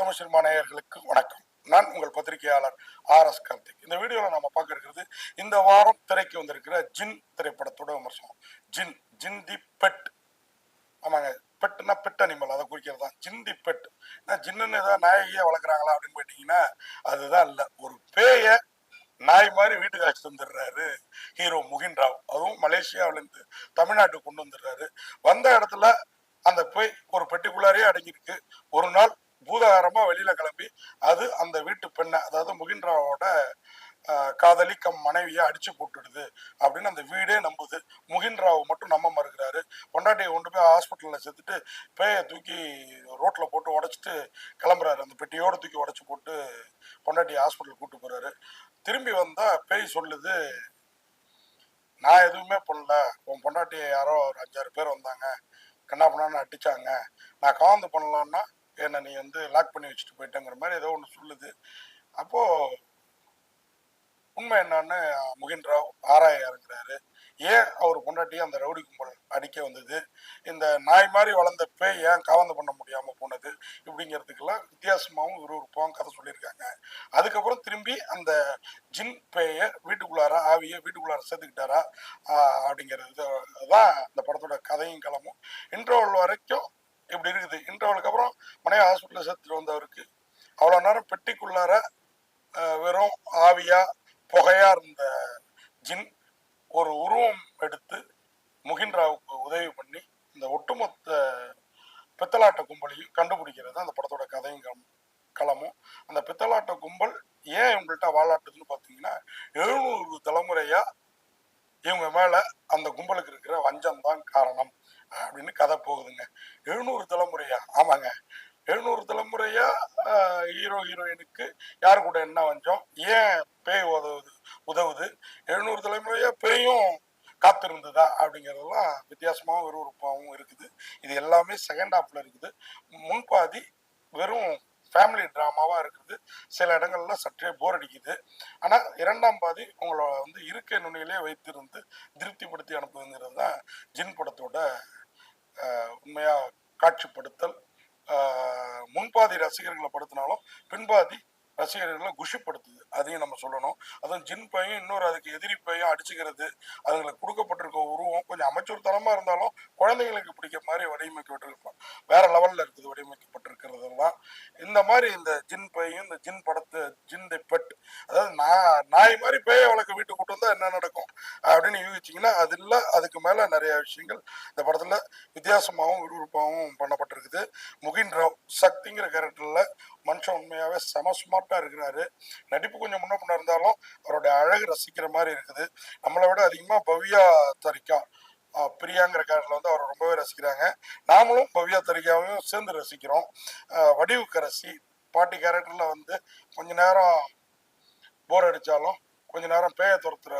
Tamil cinema நேயர்களுக்கு வணக்கம். நான் உங்கள் பத்திரிகையாளர் ஆர் எஸ் கார்த்திக். இந்த வீடியோவில் நம்ம பார்க்க இருக்கிறது இந்த வாரம் திரைக்கு வந்திருக்கிற ஜின் திரைப்படத்தோட விமர்சனம். ஜின் ஜின் தி பெட் ஆமாங்க பெட்னா பெட் அனிமல் அதை குறிக்கிறது தான். ஜின் தி பெட் ஜின்னு ஏதாவது நாயகியை வளர்க்குறாங்களா அப்படின்னு போயிட்டீங்கன்னா அதுதான் இல்லை. ஒரு பேயை நாய் மாதிரி வீட்டுக்கு அழைச்சிட்டு வந்துடுறாரு. ஹீரோ முகின் ராவ். அதுவும் மலேசியாவிலேருந்து தமிழ்நாட்டுக்கு கொண்டு வந்துடுறாரு. வந்த இடத்துல அந்த போய் ஒரு பெட்டிக்குள்ளாரே அடங்கியிருக்கு. ஒரு நாள் பூதாகாரமா வெளியில கிளம்பி அது அந்த வீட்டு பெண்ணை அதாவது முகின்றாவோட காதலி கம் மனைவியை அடிச்சு போட்டுடுது அப்படின்னு அந்த வீடே நம்புது. முகின்ராவை மட்டும் நம்ப மறுக்கிறாரு. பொண்டாட்டியை கொண்டு போய் ஹாஸ்பிட்டலில் சேர்த்துட்டு பேயை தூக்கி ரோட்ல போட்டு உடைச்சிட்டு கிளம்புறாரு. அந்த பெட்டியோட தூக்கி உடைச்சு போட்டு பொண்டாட்டியை ஹாஸ்பிட்டல் கூட்டு போறாரு. திரும்பி வந்தா பேய் சொல்லுது நான் எதுவுமே பண்ணல. உன் பொண்டாட்டியை யாரோ ஒரு அஞ்சாறு பேர் வந்தாங்க. கண்ணா பண்ணான்னு அடிச்சாங்க. நான் காந்து பண்ணலான்னா என்னை நீ வந்து லாக் பண்ணி வச்சுட்டு போயிட்டேங்கிற மாதிரி ஏதோ ஒன்று சொல்லுது. அப்போ உண்மை என்னன்னு முகின் ராவ் ஆராய இறங்குறாரு. ஏன் அவர் பொண்டாட்டியை அந்த ரவுடி கும்பல் அடிக்க வந்தது? இந்த நாய் மாதிரி வளர்ந்த பேய் ஏன் காவந்து பண்ண முடியாம போனது? இப்படிங்கிறதுக்கெல்லாம் வித்தியாசமாகவும் விறுவிறுப்பாகவும் கதை சொல்லியிருக்காங்க. அதுக்கப்புறம் திரும்பி அந்த ஜின் பேயை வீட்டுக்குள்ளார ஆவியை வீட்டுக்குள்ளார சேர்த்துக்கிட்டாரா? அப்படிங்கிறது தான் அந்த படத்தோட கதையும் களமும். இன்டர்வல் வரைக்கும் இப்படி இருக்குது. இன்டர்வலுக்கு அப்புறம் மனைவி ஹாஸ்பிட்டலில் சேர்த்துட்டு வந்தவருக்கு. அவ்வளோ நேரம் பெட்டிக்குள்ளார வெறும் ஆவியா புகையா இருந்த ஜின் ஒரு உருவம் எடுத்து முகின்ராவுக்கு உதவி பண்ணி இந்த ஒட்டுமொத்த பித்தலாட்ட கும்பலையும் கண்டுபிடிக்கிறது அந்த படத்தோட கதையும் களமும். அந்த பித்தலாட்ட கும்பல் ஏன் இவங்கள்ட்ட வாழாட்டுதுன்னு பார்த்தீங்கன்னா எழுநூறு தலைமுறையாக இவங்க மேலே அந்த கும்பலுக்கு இருக்கிற வஞ்சம் தான் காரணம் அப்படின்னு கதை போகுதுங்க. எழுநூறு தலைமுறையா? ஆமாங்க. எழுநூறு தலைமுறையா ஹீரோ ஹீரோயினுக்கு யார் கூட என்ன வஞ்சம்? ஏன் பேய் உதவுது உதவுது? எழுநூறு தலைமுறையா பேயும் காத்திருந்ததா? அப்படிங்கிறதெல்லாம் வித்தியாசமாகவும் விறுவிறுப்பாகவும் இருக்குது. இது எல்லாமே செகண்ட் ஹாஃபில் இருக்குது. முன்பாதி வெறும் ஃபேமிலி ட்ராமாவாக இருக்குது. சில இடங்கள்ல சற்றே போர் அடிக்குது. ஆனால் இரண்டாம் பாதி உங்களை வந்து இருக்கை நுனியிலே வைத்திருந்து திருப்திப்படுத்தி அனுப்புதுங்கிறது தான் ஜின் படத்தோட உண்மையாக காட்சிப்படுத்தல். முன்பாதி ரசிகர்களை படுத்தினாலும் பின்பாதி ரசிகர்களை குஷிப்படுத்துது. அதையும் நம்ம சொல்லணும். அதுவும் ஜின் பையன் இன்னொரு அதுக்கு எதிரி பையன் அடிச்சுக்கிறது அதுங்களுக்கு கொடுக்கப்பட்டிருக்க உருவம் கொஞ்சம் அமைச்சர் தரமா இருந்தாலும் குழந்தைங்களுக்கு பிடிக்க மாதிரி வடிவமைக்கப்பட்டிருப்பான் வேற லெவல்ல இருக்குது வடிவமைக்கப்பட்டிருக்கிறதெல்லாம். இந்த மாதிரி இந்த ஜின் பையும் இந்த ஜின் படத்து ஜின் தி பெட் அதாவது நான் நாய் மாதிரி பேய வளர்க்க வீட்டுக்கு கூட்டு வந்தா என்ன நடக்கும்? அப்படின்னு யூகிச்சிங்கன்னா அது இல்லை அதுக்கு மேல நிறைய விஷயங்கள் இந்த படத்துல வித்தியாசமாகவும் விறுவிறுப்பாகவும் பண்ணப்பட்டிருக்குது. முகின் ராவ் சக்திங்கிற கேரக்டர்ல மனுஷன் உண்மையாகவே செம ஸ்மார்ட்டாக இருக்கிறாரு. நடிப்பு கொஞ்சம் முன்ன பின்ன இருந்தாலும் அவருடைய அழகு ரசிக்கிற மாதிரி இருக்குது. நம்மளை விட அதிகமாக பவ்யா தரிக்கா பிரியாங்கிற கேரக்டரில் வந்து அவர் ரொம்பவே ரசிக்கிறாங்க. நாமளும் பவ்யா தரிகாவையும் சேர்ந்து ரசிக்கிறோம். ஆஹ் வடிவுக்கரசி பாட்டி கேரக்டரில் வந்து கொஞ்ச நேரம் போர் அடித்தாலும் கொஞ்ச நேரம் பேய துரத்துற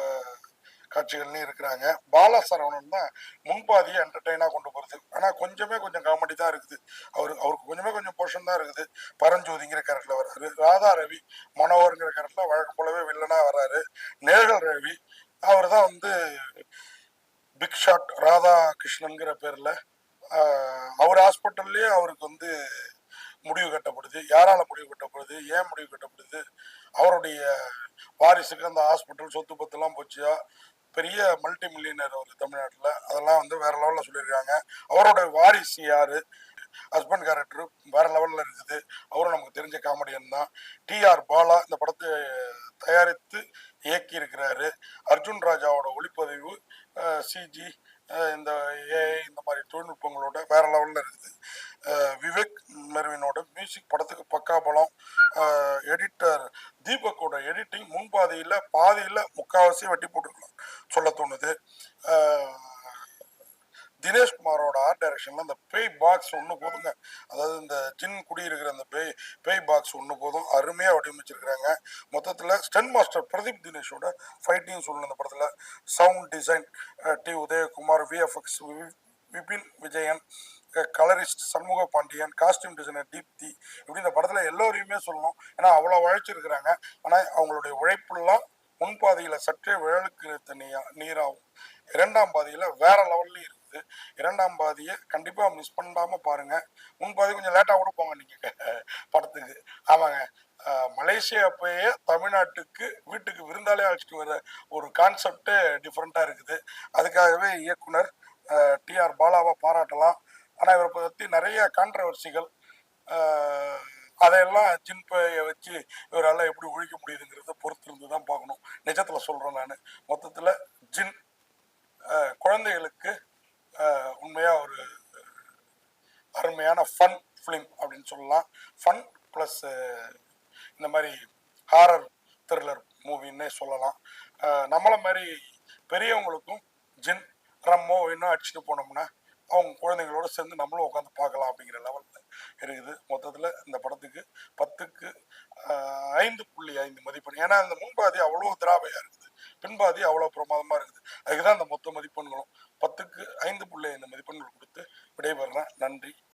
காட்சிகள்லையும் இருக்கிறாங்க. பாலா சரவணன் தான் முன்பாதியை என்டர்டெயினாக கொண்டு போறது ஆனால் கொஞ்சமே கொஞ்சம் காமெடி தான் இருக்குது. அவரு அவருக்கு கொஞ்சமே கொஞ்சம் போர்ஷன் தான் இருக்குது. பரஞ்சோதிங்கிற கேரக்டர்ல வர்றாரு. ராதா ரவி மனோகருங்கிற கரெக்டில் வழக்கம் போலவே வில்லனாக வர்றாரு. நேர்கள் ரவி அவர் தான் வந்து பிக் ஷாட் ராதா கிருஷ்ணன்கிற பேரில் அவர் ஹாஸ்பிட்டல்லே அவருக்கு வந்து முடிவு கட்டப்படுது. யாரால முடிவு கட்டப்படுது? ஏன் முடிவு கட்டப்படுது? அவருடைய வாரிசுக்கு அந்த ஹாஸ்பிட்டல் சொத்து பத்துலாம் போச்சியா? பெரிய மல்டி மில்லியனர் அவர் தமிழ்நாட்டில். அதெல்லாம் வந்து வேற லெவலில் சொல்லியிருக்காங்க. அவரோட வாரிசு யாரு? ஹஸ்பண்ட் கேரக்டர் வேற லெவலில் இருக்குது. அவரும் நமக்கு தெரிஞ்ச காமெடியன் தான். டிஆர் பாலா இந்த படத்தை தயாரித்து இயக்கி இருக்கிறாரு அர்ஜுன் ராஜாவோட ஒளிப்பதிவு சிஜி இந்த ஏஐ இந்த மாதிரி தொழில்நுட்பங்களோட வேற லெவலில் இருக்குது. விவேக் மெர்வினோட மியூசிக் படத்துக்கு பக்கா பலம். எடிட்டர் தீபக்கோட எடிட்டிங் முன்பாதியில் பாதியில் முக்காவாசி வெட்டி போட்டுருக்கலாம். சொல்ல தோணுது. தினேஷ் குமாரோட ஆர்ட் டைரக்ஷன்ல அந்த பேய் பாக்ஸ் ஒன்று போதுங்க. அதாவது இந்த ஜின் குடியிருக்கிற அந்த பேய் பேய் பாக்ஸ் ஒன்று போதும். அருமையாக வடிவமைச்சிருக்கிறாங்க. மொத்தத்தில் ஸ்டன் மாஸ்டர் பிரதீப் தினேஷோட ஃபைட்டிங் சொல்லணும் இந்த படத்தில். Sound design T Udhayakumar VFX Vipin Vijayan colourist Shanmuga Pandian costume designer Deepthi. இப்படி இந்த படத்தில் எல்லோரையுமே சொல்லணும். ஏன்னா அவ்வளோ உழைச்சிருக்கிறாங்க ஆனால் அவங்களுடைய உழைப்புலாம் முன்பாதையில் சற்றே விழலுக்கு தண்ணியா நீராகும். இரண்டாம் பாதையில் வேற லெவல்லையும் இருக்குது. இரண்டாம் பாதியை கண்டிப்பாக மிஸ் பண்ணாமல் பாருங்கள் முன்பாதி கொஞ்சம் லேட்டாக கூட போங்க நீங்கள் படத்துக்கு. ஆமாங்க. மலேசியா போயே தமிழ்நாட்டுக்கு வீட்டுக்கு விருந்தாலே அழைச்சிட்டு வர ஒரு கான்செப்டே டிஃப்ரெண்ட்டாக இருக்குது. அதுக்காகவே இயக்குனர் டிஆர் பாலாவை பாராட்டலாம். ஆனால் இவரை பற்றி நிறைய கான்ட்ரவர்சிகள் அதையெல்லாம் ஜின்பையை வச்சு இவரால் எப்படி ஒழிக்க முடியுதுங்கிறத பொறுத்திருந்து தான் பார்க்கணும். நிஜத்தில் சொல்கிறேன் நான். மொத்தத்தில் ஜின் குழந்தைகளுக்கு உண்மையாக ஒரு அருமையான ஃபன் ஃபிலிம் அப்படின்னு சொல்லலாம். ஃபன் ப்ளஸ் இந்த மாதிரி ஹாரர் த்ரில்லர் மூவின்னே சொல்லலாம். நம்மளை மாதிரி பெரியவங்களுக்கும் ஜின் ரம்மோ இன்னும் அடிச்சுட்டு போனோம்னா அவங்க குழந்தைங்களோட சேர்ந்து நம்மளும் உட்காந்து பார்க்கலாம் அப்படிங்கிற லெவலில் இருக்குது. மொத்தத்தில் இந்த படத்துக்கு பத்துக்கு ஐந்து புள்ளி ஐந்து மதிப்பெண். ஏன்னா அந்த முன்பாதி அவ்வளோ திராவையாக இருக்குது. பின்பாதி அவ்வளோ பிரமாதமாக இருக்குது. அதுக்கு தான் அந்த மொத்த மதிப்பெண்களும் பத்துக்கு ஐந்து புள்ளி ஐந்து மதிப்பெண்கள் கொடுத்து விடைபெறுறேன் நன்றி.